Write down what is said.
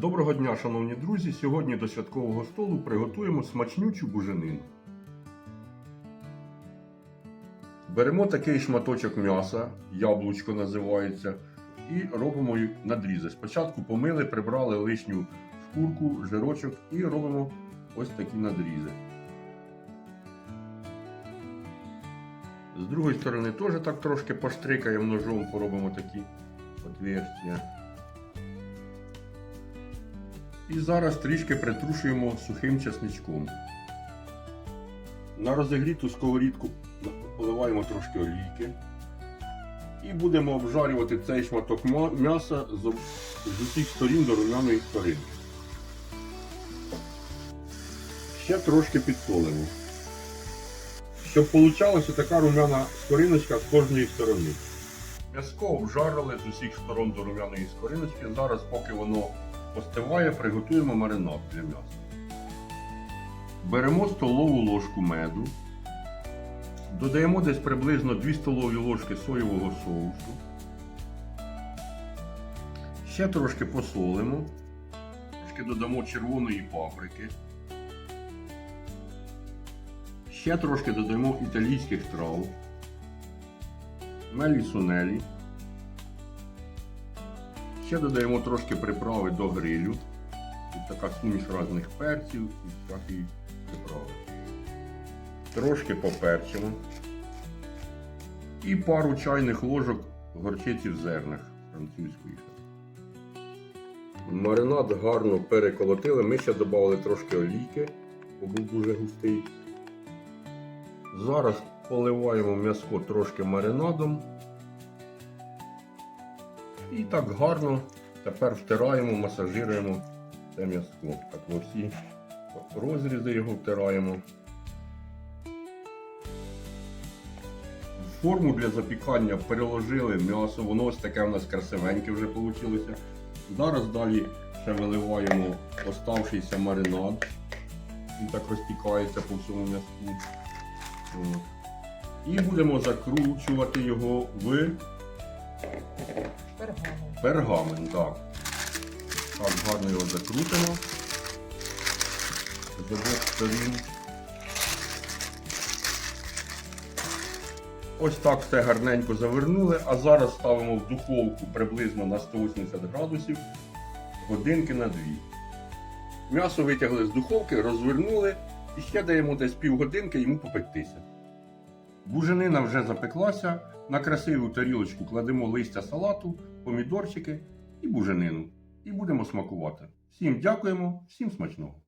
Доброго дня, шановні друзі! Сьогодні до святкового столу приготуємо смачнючу буженину. Беремо такий шматочок м'яса, яблучко називається, і робимо надрізи. Спочатку помили, прибрали лишню шкурку, жирочок і робимо ось такі надрізи. З другої сторони теж так трошки поштрикаємо ножом, поробимо такі отверстия. І зараз трішки притрушуємо сухим чесничком. На розігріту сковорідку поливаємо трошки олійки. І будемо обжарювати цей шматок м'яса з, усіх сторін до румяної скоринки. Ще трошки підсолимо. Щоб получалася така румяна скориночка з кожної сторони. М'яско обжарили з усіх сторон до румяної скориночки. Зараз, поки воно остиває, приготуємо маринад для м'яса. Беремо столову ложку меду. Додаємо десь приблизно 2 столові ложки соєвого соусу. Ще трошки посолимо. Трошки додамо червоної паприки. Ще трошки додаємо італійських трав. Мелі сунелі. Ще додаємо трошки приправи до грилю. Тут така суміш різних перців і всякої приправи. Трошки поперчимо. І пару чайних ложок горчиці в зернах французької. Маринад гарно переколотили. Ми ще додали трошки олійки, бо був дуже густий. Зараз поливаємо м'яско трошки маринадом. І так гарно тепер втираємо, масажируємо це м'яско. Так ми всі розрізи його втираємо. Форму для запікання переложили м'ясо, воно ось таке у нас красивеньке вже вийшло. Зараз далі ще виливаємо оставшийся маринад. Він так розтікається по всьому м'яску. І будемо закручувати його в Пергамент. Пергамент, так. Так, гарно його закрутимо. З обох. Ось так все гарненько завернули, а зараз ставимо в духовку приблизно на 180 градусів годинки на дві. М'ясо витягли з духовки, розвернули і ще даємо десь півгодинки йому попектися. Буженина вже запеклася. На красиву тарілочку кладемо листя салату, помідорчики і буженину. І будемо смакувати. Всім дякуємо, всім смачного!